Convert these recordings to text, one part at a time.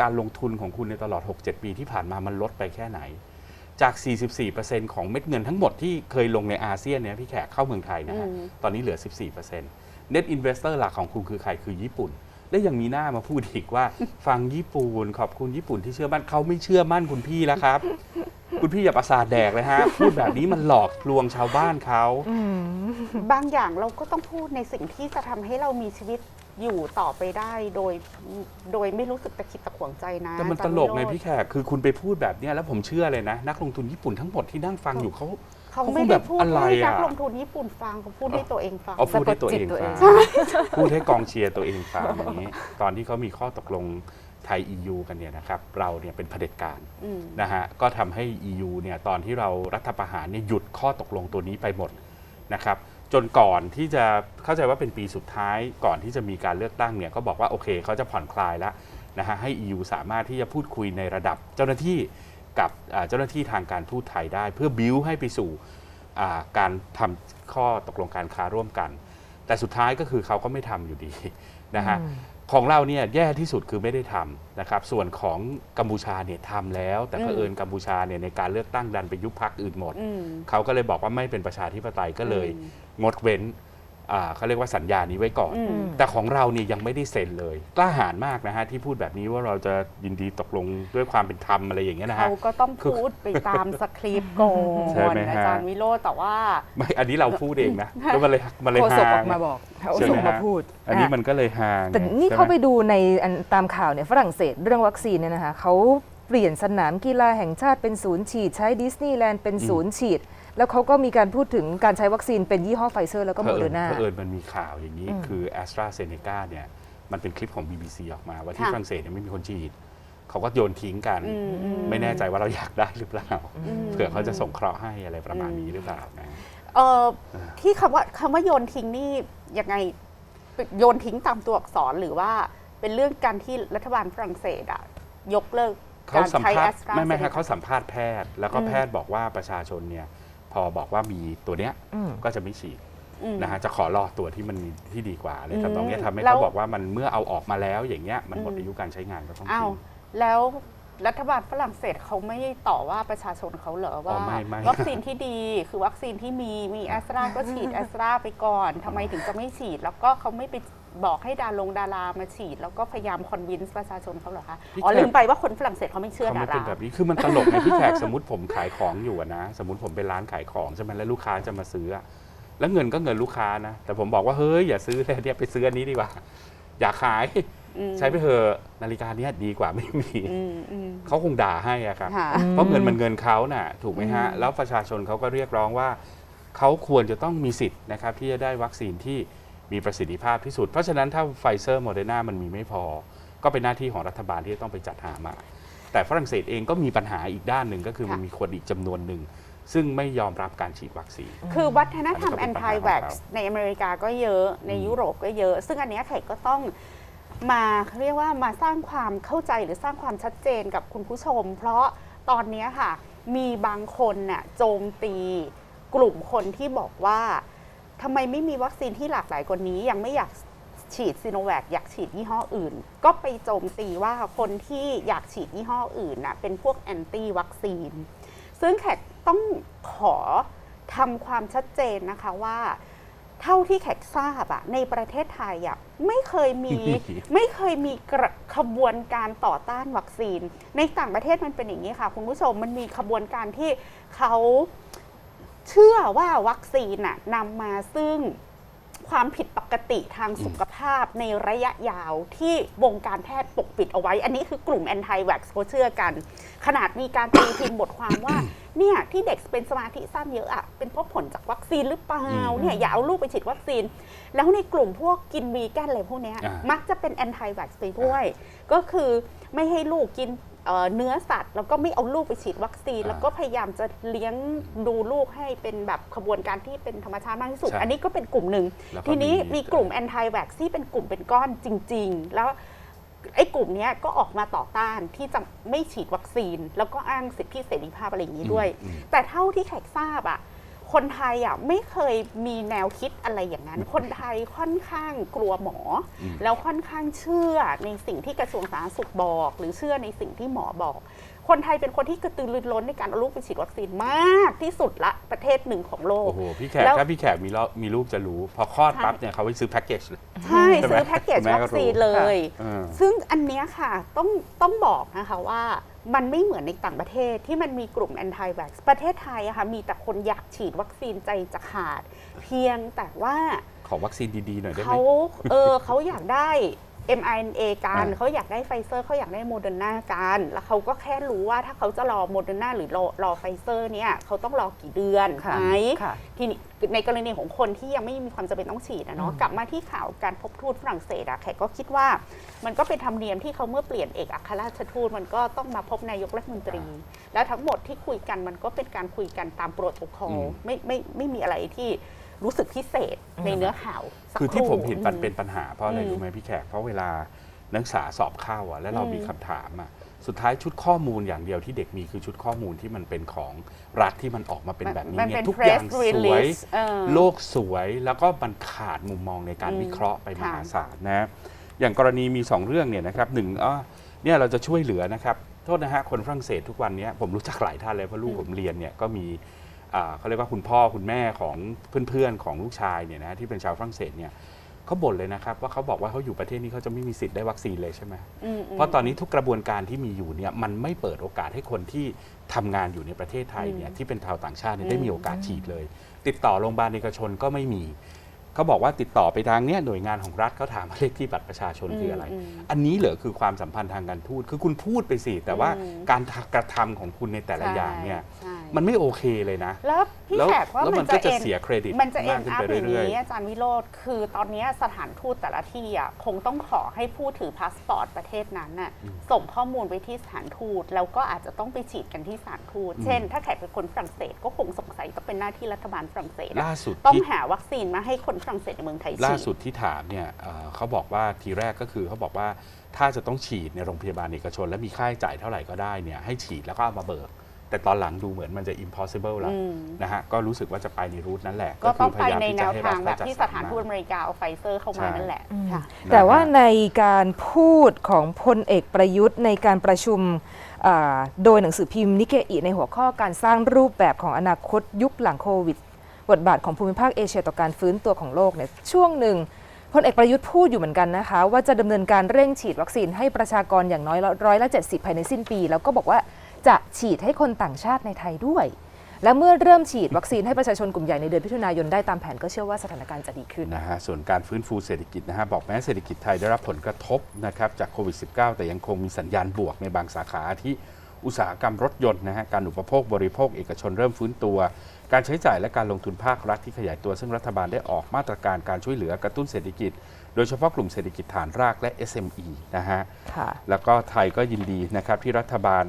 การลงทุนของคุณในตลอด 6-7 ปีที่ผ่านมามันลดไปแค่ไหน จาก 44%ของเม็ดเงินทั้งหมดที่เคยลงในอาเซียนเนี่ยพี่แขกเข้าเมืองไทยนะฮะอืมตอนนี้เหลือ 14% Net Investor หลักของคุณคือใครคือญี่ปุ่น และยังมีหน้ามาพูดอีกว่า ฟังญี่ปุ่นขอบคุณญี่ปุ่นที่เชื่อมั่นเขาไม่เชื่อมั่นคุณพี่แล้วครับ คุณพี่อย่าประสาทแดกเลยฮะ พูดแบบนี้มันหลอกลวงชาวบ้านเขา บางอย่างเราก็ต้องพูดในสิ่งที่จะทำให้เรามีชีวิต อยู่ต่อไปได้โดยโดยไม่รู้สึกตะขิดตะขวงใจนะแต่มันอาตจารย์ลกไงวิโรจน์พี่แขกคือคุณไปพูดแบบเนี้ยแล้วผมเชื่อเลยนะ นักลงทุนญี่ปุ่นทั้งหมดที่นั่งฟังอยู่เขาเขาเขาไม่คงแบได้บพูดอะไรให้นัอะกลงทุนญี่ปุ่นฟังเขาพูดให้ตัวเองฟังเอาพูดให้ตัวเองสะกดจิตตัวเอฟังงพูดให้กองเชียร์ตัวเองฟังอย่างนี้ ตอนที่เขามีข้อตกลงไทย EU กันเนี่ยนะครับเราเนี่ยเป็นเผด็จการอืมนะฮะก็ทำให้ EU เนี่ยตอนที่เรารัฐประหารเนี่ยหยุดข้อตกลงตัวนี้ไปหมดนะครับ จนก่อนที่จะเข้าใจว่าเป็นปีสุดท้ายก่อนที่จะมีการเลือกตั้งเนี่ยก็บอกว่าโอเคเขาจะผ่อนคลายแล้วนะฮะให้ EU สามารถที่จะพูดคุยในระดับเจ้าหน้าที่กับเจ้าหน้าที่ทางการทูตไทยได้ เพื่อบิ้วให้ไปสู่การทำข้อตกลงการค้าร่วมกัน แต่สุดท้ายก็คือเขาก็ไม่ทำอยู่ดีนะฮะ ของเราเนี่ยแย่ที่สุดคือไม่ได้ทำนะครับ ส่วนของกัมพูชาเนี่ยทำแล้ว แต่อืมเผอิญกัมพูชาเนี่ยในการเลือกตั้งดันไปยุบพักอื่นหมดอืมเขาก็เลยบอกว่าไม่เป็นประชาธิปไตยก็เลยอืมงดเว้น อ่าเขาเรียกว่าสัญญานี้ไว้ก่อนอืมแต่ของเราเนี่ยยังไม่ได้เซ็นเลยกล้าหาญมากนะฮะที่พูดแบบนี้ว่าเราจะยินดีตกลงด้วยความเป็นธรรมอะไรอย่างเงี้ยนะฮะ เขาก็ต้องพูดไปตามสคริปต์ก่อใช่นไหมฮะ อาจารย์วิโรจน์แต่ว่า ไม่อันนี้เราพูดเองนะแล้วมันเลยมันเลยโฆษกฮาออกมาบอกเขาใช่ไหมส่งมาฮะพูดอันนี้ะมันก็เลยฮาแต่ไงนี่ใช่หม เข้าไปดูในอันตามข่าวเนี่ยฝรั่งเศสเรื่องวัคซีนเนี่ยนะคะเขาเปลี่ยนสนามกีฬาแห่งชาติเป็นศูนย์ฉีด ใช้ดิสนีย์แลนด์เป็นศูนย์ฉีด แล้วเขาก็มีการพูดถึงการใช้วัคซีนเป็นยี่ห้อไฟเซอร์แล้วก็โมเดอร์นาเผอิญมันมีข่าวอย่างนี้อืมคือ a s t r a z เซ e c a เนี่ยมันเป็นคลิปของ BBC ออกมา ว่าที่ค่ะฝรั่งเศสเนี่ยไม่มีคนฉีดเขาก็โยนทิ้งกันอืมอืมไม่แน่ใจว่าเราอยากได้หรือเปล่าอืมเผื่อเขาจะส่งเคราะห์ให้อะไรประมาณนี้หรือเปล่านะเอ่อที่คำว่าคำว่าโยนทิ้งนี่ยังไงโยนทิ้งตามตัวอักษรหรือว่าเป็นเรื่องการที่รัฐบาลฝรั่งเศสอะยกเลิก เขาการสัมใช้ภาแอษณ์สตราไม่ไม่ครับเขาสัมภาษณ์แพทย์ แล้วก็อืมแพทย์บอกว่าประชาชนเนี่ยพอบอกว่ามีตัวเนี้ยอืมก็จะไม่ฉีดอืมนะฮะจะขอรอตัวที่มันมีที่ดีกว่าเลยอืมทำตรงนี้ยทำให้แล้เขาวบอกว่ามันเมื่อเอาออกมาแล้วอย่างเงี้ยมันหมดอืมอายุการใช้งานก็ต้องอ้าทิ้วงแล้วรัฐบาลฝรั่งเศสเขาไม่ต่อว่าประชาชนเขาเหรอว่าไม่ไม่วัคซีนที่ดีคือวัคซีนที่มีมีแอสตราก็ฉีดแอสตราไปก่อนทำไมถึงจะไม่ฉีด แล้วก็เขาไม่ไป บอกให้ดาลงดารามาฉีด แล้วก็พยายามคอนวินส์ประชาชนเขาเหรอคะพี่อ๋อแขกลืมไปว่าคนฝรั่งเศสเขาไม่เชื่อเขาดาไม่เป็รานแบบนี้ คือมันตลกไงพี่แขก สมมติผมขายของอยู่อะนะ สมมติผมเป็นร้านขายของใช่ไหมแล้วลูกค้าจะมาซื้ออะแล้วเงินก็เงินลูกค้านะ แต่ผมบอกว่าเฮ้ยอย่าซื้อเลยเนี่ยไปซื้ออันนี้ดีกว่า อยากขาย อืม ใช้ไปเถอะนาฬิกาเนี้ยดีกว่าไม่มี อืมอืมเขาคงด่าให้อะครับ ค่ะ เพราะเงินมันเงินเขาน่ะถูกไหมฮะอืมแล้วประชาชนเขาก็เรียกร้องว่า เขาควรจะต้องมีสิทธิ์นะครับที่จะได้วัคซีนที่ มีประสิทธิภาพที่สุด เพราะฉะนั้นถ้าไฟเซอร์โมเดอร์นามันมีไม่พอ ก็เป็นหน้าที่ของรัฐบาลที่จะต้องไปจัดหามา แต่ฝรั่งเศสเองก็มีปัญหาอีกด้านหนึ่งก็คือมันค่ะมีคนอีกจำนวนหนึ่งซึ่งไม่ยอมรับการฉีดวัคซีน คือวัฒนธรรมอัแอนนนี้ก็เป็นปัญหาตี้แว็กของซ์เขาในอเมริกาก็เยอะในอืมยุโรปก็เยอะ ซึ่งอันเนี้ยแขกก็ต้องมาเรียกว่ามาสร้างความเข้าใจหรือสร้างความชัดเจนกับคุณผู้ชม เพราะตอนเนี้ยค่ะ มีบางคนน่ะโจมตีกลุ่มคนที่บอกว่า ทำไมไม่มีวัคซีนที่หลากหลายกว่านี้ยังไม่อยากฉีดซีโนแวคอยากฉีดยี่ห้ออื่น ก็ไปโจมตีว่าคนที่อยากฉีดยี่ห้ออื่นน่ะเป็นพวกแอนตี้วัคซีน ซึ่งแขกต้องขอทำความชัดเจนนะคะว่า เท่าที่แขกทราบอะในประเทศไทยอะไม่เคยมีไม่เคยมีกระขบวนการต่อต้านวัคซีน ในต่างประเทศมันเป็นอย่างนี้ค่ะ คุณผู้ชมมันมีขบวนการที่เขา เชื่อว่าวัคซีนน่ะนำมาซึ่งความผิดปกติทางสุขภาพในระยะยาวที่วงการแพทย์ปกปิดเอาไว้ อันนี้คือกลุ่มแอนตี้แว็กซ์เขาเชื่อกัน ขนาดมีการตีพิมพ์บทความว่า เนี่ย ที่เด็กเป็นสมาธิสั้นเยอะอะเป็นเพราะผลจากวัคซีนหรือเปล่าอืมเนี่ยอย่าเอาลูกไปฉีดวัคซีน แล้วในกลุ่มพวกกินวีแกนอะไรพวกเนี้ยอ่ามักจะเป็นแอนตี้แว็กซ์ไปด้วย ก็คือไม่ให้ลูกกิน เอ่อเนื้อสัตว์แล้วก็ไม่เอาลูกไปฉีดวัคซีนอ่าแล้วก็พยายามจะเลี้ยงดูลูกให้เป็นแบบขบวนการที่เป็นธรรมชาติมากที่สุดใช่อันนี้ก็เป็นกลุ่มหนึ่งแล้วก็ทีนี้มีมีกลุ่มแอนตี้แว็กซ์ที่เป็นกลุ่มเป็นก้อนจริง ๆ แล้วไอ้กลุ่มเนี้ยก็ออกมาต่อต้านที่จะไม่ฉีดวัคซีน แล้วก็อ้างสิทธิเสรีภาพอะไรอย่างนี้ด้วยอืมแต่เท่าที่แขกทราบอะ คนไทยอะไม่เคยมีแนวคิดอะไรอย่างนั้น คนไทยค่อนข้างกลัวหมออมแล้วค่อนข้างเชื่อในสิ่งที่กระทรวงสาธารณสุขบอก หรือเชื่อในสิ่งที่หมอบอก คนไทยเป็นคนที่กระตือรือร้นในการเอาลูกไปฉีดวัคซีนมากที่สุดละประเทศหนึ่งของโลก โอ้โห พี่แขกแล้วถ้าพี่แขกมีลูกมีลูกจะรู้ พอคลอดใช่ปั๊บเนี่ยเขาไปซื้อแพ็กเกจเลย ใช่ใช่ไหมซื้อแพ็กเกจคุณแม่ก็วัคซีนรู้เลยเออซึ่งอันเนี้ยค่ะต้องต้องบอกนะคะว่า มันไม่เหมือนในต่างประเทศที่มันมีกลุ่ม anti vax ประเทศไทยอะค่ะมีแต่คนอยากฉีดวัคซีนใจจะขาด เพียงแต่ว่าขอวัคซีนดีๆหน่อยได้ไหมเขาเออเขาอยากได้ mRNA กันอ่าเขาอยากได้ไฟเซอร์เขาอยากได้โมเดอร์นากันแล้วเขาก็แค่รู้ว่าถ้าเขาจะรอโมเดอร์นาหรือรอรอไฟเซอร์เนี่ยเขาต้องรอกี่เดือนค่ะไหมค่ะทีนี้ในกรณีของคนที่ยังไม่มีความจำเป็นต้องฉีดนะเนาะกลับมาที่ข่าวการพบทูตฝรั่งเศสอะแขกก็คิดว่ามันก็เป็นธรรมเนียมที่เขาเมื่อเปลี่ยนเอกอัครราชทูตมันก็ต้องมาพบนายกรัฐมนตรี แล้วทั้งหมดที่คุยกันมันก็เป็นการคุยกันตามโปรโตคอลอืมไม่ไม่ไม่มีอะไรที่ รู้สึกพิเศษในเนื้อข่าวสักคือที่รู่ผมเห็นมันอืมเป็นปัญหาเพราะอะไรอืมรู้ไหมพี่แขกเพราะเวลานักศึกษาสอบเข้าอะแล้วเราอืมมีคำถามอะสุดท้ายชุดข้อมูลอย่างเดียวที่เด็กมีคือชุดข้อมูลที่มันเป็นของรัฐที่มันออกมาเป็นแบบนี้มันเนี่เป็ยนทุกอย่าง press สวย release เออโลกสวยแล้วก็มันขาดมุมมองในการอืมวิเคราะห์ไปมค่ะหาศาลนะอย่างกรณีมี 2 เรื่องเนี่ยนะครับหนึ่งอ๋อเนี่ยเราจะช่วยเหลือนะครับโทษนะฮะคนฝรั่งเศสทุกวันเนี้ยผมรู้จักหลายท่านเลยเพราะลูกผมเรียนเนี่ยก็มี อ่าเขาเรียกว่าคุณพ่อคุณแม่ของเพื่อนๆของลูกชายเนี่ยนะที่เป็นชาวฝรั่งเศสเนี่ยเขาบ่นเลยนะครับว่าเขาบอกว่าเขาอยู่ประเทศนี้เขาจะไม่มีสิทธิ์ได้วัคซีนเลยใช่ไหมอืม เพราะตอนนี้ทุกกระบวนการที่มีอยู่เนี่ยมันไม่เปิดโอกาสให้คนที่ทำงานอยู่ในประเทศไทยเนี่ยที่เป็นชาวต่างชาติเนี่ยได้มีโอกาสฉีดเลย ติดต่อโรงพยาบาลเอกชนก็ไม่มีเขาบอกว่าติดต่อไปทางเนี้ยหน่วยงานของรัฐเขาถามว่าเลขที่บัตรประชาชนคืออะไร อืมอันนี้เหรอคือความสัมพันธ์ทางการทูตคือคุณพูดไปสิแต่ว่าอืมการกระทำของคุณในแต่ละอย่างเนี่ย ใช่ มันไม่โอเคเลยนะ แล้วพี่แล้วแขกว่าแล้วมัมันนก็จะจะเอ็นเสียเครดิตมันจะเอ็มากนขึ้นอัพไปอย่างเรื่อยนี้อาจารย์วิโรธคือตอนนี้สถานทูตแต่ละที่อะคงต้องขอให้ผู้ถือพาสปอร์ตประเทศนั้นน่ะส่งข้อมูลไปที่สถานทูตแล้วก็อาจจะต้องไปฉีดกันที่สถานทูต เช่น ถ้าแขกเป็นคนฝรั่งเศสก็คงสงสัยต้องเป็นหน้าที่รัฐบาลฝรั่งเศสๆอะล่าสุดต้องที่หาวัคซีนมาให้คนฝรั่งเศสในเมืองไทยล่าฉีด สุดที่ถามเนี่ยเอ่อเขาบอกว่าทีแรกก็คือเขาบอกว่าถ้าจะต้องฉีดในโรงพยาบาลเอกชน และมีค่าใช้จ่ายเท่าไหร่ก็ได้เนี่ยให้ฉีดแล้วก็เอามาเบิก แต่ตอนหลังดูเหมือนมันจะ impossible แล้วอืมนะฮะก็รู้สึกว่าจะไปในรูทนั้นแหละ ก็ต้องคืไปพยายามในที่แนจะวให้ทางรัฐแบบที่จัสดถานรทูตอเมริกาเอาไฟเซอร์เข้ามาใช่นั่นแหละค่ะแต่ว่านะฮะในการพูดของพลเอกประยุทธ์ในการประชุมอ่าโดยหนังสือพิมพ์นิเกอิในหัวข้อการสร้างรูปแบบของอนาคตยุคหลังโควิดบทบาทของภูมิภาคเอเชียต่อการฟื้นตัวของโลกเนี่ยช่วงหนึ่งพลเอกประยุทธ์พูดอยู่เหมือนกันนะคะ ว่าจะดำเนินการเร่งฉีดวัคซีนให้ประชากรอย่างน้อยร้อยละ 70 ภายในสิ้นปี แล้วก็บอกว่า จะฉีดให้คนต่างชาติในไทยด้วย และเมื่อเริ่มฉีดวัคซีนให้ประชาชนกลุ่มใหญ่ในเดือนมิถุนายนได้ตามแผนก็เชื่อว่าสถานการณ์จะดีขึ้นนะฮะส่วนการฟื้นฟูเศรษฐกิจนะฮะบอกแม้เศรษฐกิจไทยได้รับผลกระทบนะครับจากโควิด -19 แต่ยังคงมีสัญญาณบวกในบางสาขาที่อุตสาหกรรมรถยนต์นะฮะการอุปโภคบริโภคเอกชนเริ่มฟื้นตัว การใช้จ่ายและการลงทุนภาครัฐที่ขยายตัว ซึ่งรัฐบาลได้ออกมาตรการการช่วยเหลือกระตุ้นเศรษฐกิจ โดยเฉพาะกลุ่มเศรษฐกิจฐานรากและ SME นะฮะค่ะแล้วก็ไทยก็ยินดีนะครับที่รัฐบาล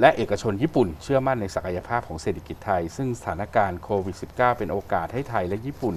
และเอกชนญี่ปุ่นเชื่อมั่นในศักยภาพของเศรษฐกิจไทย ซึ่งสถานการณ์โควิด -19 เป็นโอกาสให้ไทยและญี่ปุ่น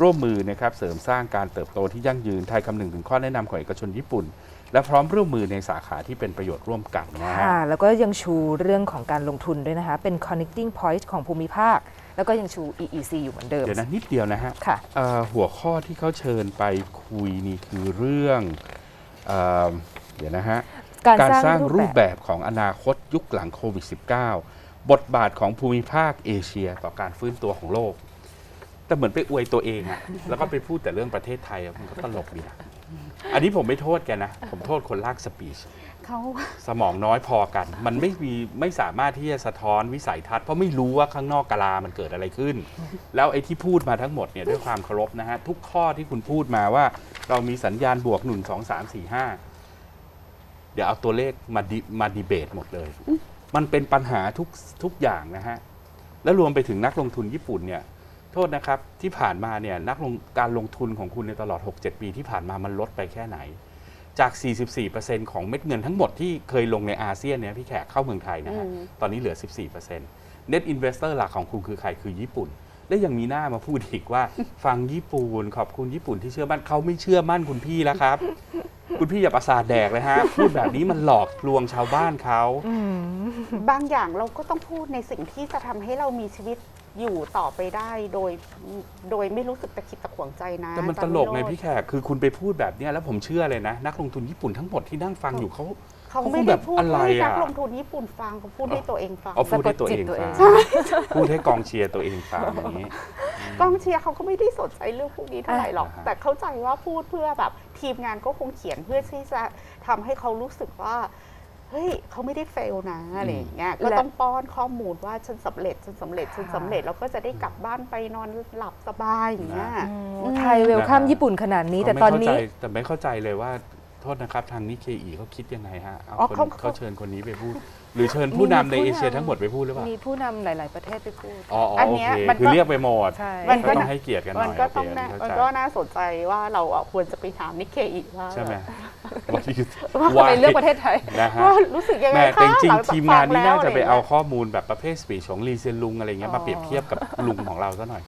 ร่วมมือนะครับเสริมสร้างการเติบโตที่ยั่งยืนไทยคำนึงถึงข้อแนะนำของเอกชนญี่ปุ่น และพร้อมร่วมมือในสาขาที่เป็นประโยชน์ร่วมกันนะฮะ ค่ะแล้วก็ยังชูเรื่องของการลงทุนด้วยนะคะ เป็น connecting point ของภูมิภาค แล้วก็ยังชู EEC อยู่เหมือนเดิม เดี๋ยวนะนิดเดียวนะฮะค่ะ เอ่อหัวข้อที่เขาเชิญไปคุยนี่คือเรื่องเออเดี๋ยวนะฮะ การการสสร้าร้างงรูรูปปแบแบบบของอนาคตยุคหลังโควิด -19 บทบาทของภูมิภาคเอเชียต่อการฟื้นตัวของโลก แต่เหมือนไปอวยตัวเองอะแล้วก็ไปพูดแต่เรื่องประเทศไทยอะมันก็ตลกดีนะอันนี้ผมไม่โทษแกนะ ผมโทษคนลากสปีชเขาสมองน้อยพอกัน มันไม่มีไม่สามารถที่จะสะท้อนวิสัยทัศน์เพราะไม่รู้ว่าข้างนอกกาลามันเกิดอะไรขึ้น แล้วไอ้ที่พูดมาทั้งหมดเนี่ยด้วยความเคารพนะฮะทุกข้อที่คุณพูดมาว่า เรามีสัญญาณบวกหนุนสองสามสี่ห้า เดี๋ยวเอาตัวเลขมาดิมาดีเบตหมดเลย มันเป็นปัญหาทุกทุกอย่างนะฮะ แล้วรวมไปถึงนักลงทุนญี่ปุ่นเนี่ย โทษนะครับที่ผ่านมาเนี่ยนักลงการลงทุนของคุณในตลอด 6-7 ปีที่ผ่านมามันลดไปแค่ไหน จาก 44%ของเม็ดเงินทั้งหมดที่เคยลงในอาเซียนเนี่ยพี่แขกเข้าเมืองไทยนะฮะอืมตอนนี้เหลือ 14% Net Investor หลักของคุณคือใครคือญี่ปุ่น และยังมีหน้ามาพูดอีกว่า ฟังญี่ปุ่นขอบคุณญี่ปุ่นที่เชื่อมั่นเขาไม่เชื่อมั่นคุณพี่แล้วครับ คุณพี่อย่าประสาทแดกเลยฮะ พูดแบบนี้มันหลอกลวงชาวบ้านเขาบางอย่างเราก็ต้องพูดในสิ่งที่จะทำให้เรามีชีวิตอยู่ต่อไปได้โดย โดยไม่รู้สึกตะขิดตะขวงใจนะแต่มันอาตจารย์ลกไงวิโรจน์พี่แขกคือคุณไปพูดแบบเนี้ยแล้วผมเชื่อเลยนะ นักลงทุนญี่ปุ่นทั้งหมดที่นั่งฟังอยู่เขา เขาเขาคงไม่แบได้บพูดอะไรให้นัอะกลงทุนญี่ปุ่นฟังเขาพูดให้ตัวเองฟังเอาพูดให้ตัวเองสะกดจิตตัวเอฟังงพูดให้กองเชียร์ตัวเองฟังอย่างนี้ กองเชียร์เขาก็ไม่ได้สนใจเรื่องพวกนี้เท่าไหร่หรอก อ่าฮะ แต่เข้าใจว่าพูดเพื่อแบบทีมงานก็คงเขียนเพื่อที่จะทำให้เขารู้สึกว่าเฮ้ยเขาไม่ได้เฟลนะอะไรอย่างเงี้ยก็และ ต้องป้อนข้อมูลว่าฉันสำเร็จฉันสำเร็จฉันสำเร็จแล้วก็จะได้กลับบ้านไปนอนหลับสบายอย่างเงี้ยโอ้ไทยเวลคัมญี่ปุ่นขนาดนี้ แต่ตอนนี้เขาไม่เข้าใจแต่ไม่เข้าใจเลยว่า โทษนะครับ ทางนิเคอีเขาคิดยังไงฮะเอาอ๋อคนเขา เขาเชิญคนนี้ไปพูด หรือเชิญผู้นำในเอเชียทั้งหมดไปพูดหรือเปล่ามีผู้นำหลาย ๆ ประเทศไปพูด อ๋ออ๋ออันโอเนี้ยเคมันก็คือเรียกไปหมดใช่ มันก็ก็ ต้องให้เกียรติกันหน่มัอนยก็โอเคต้องอันน่านี้มันเข้าใจก็น่าสนใจว่าเราอะควรจะไปถามนิเคอีว่าใช่ไหมว่าที่ว่าทำไมเลือกประเทศไทย นะฮะ ว่ารู้สึกยังไงแม่คะแต่จริงหลัจๆกทีมงานนี้ฟัแล้วน่าจะไปรย่งเอางี้ยข้อมูลแบบประเภทสปีชของลีเซยนลุงอะไรเงี้ยมาเปรียบเทียบกับลุงของเราซะหน่อย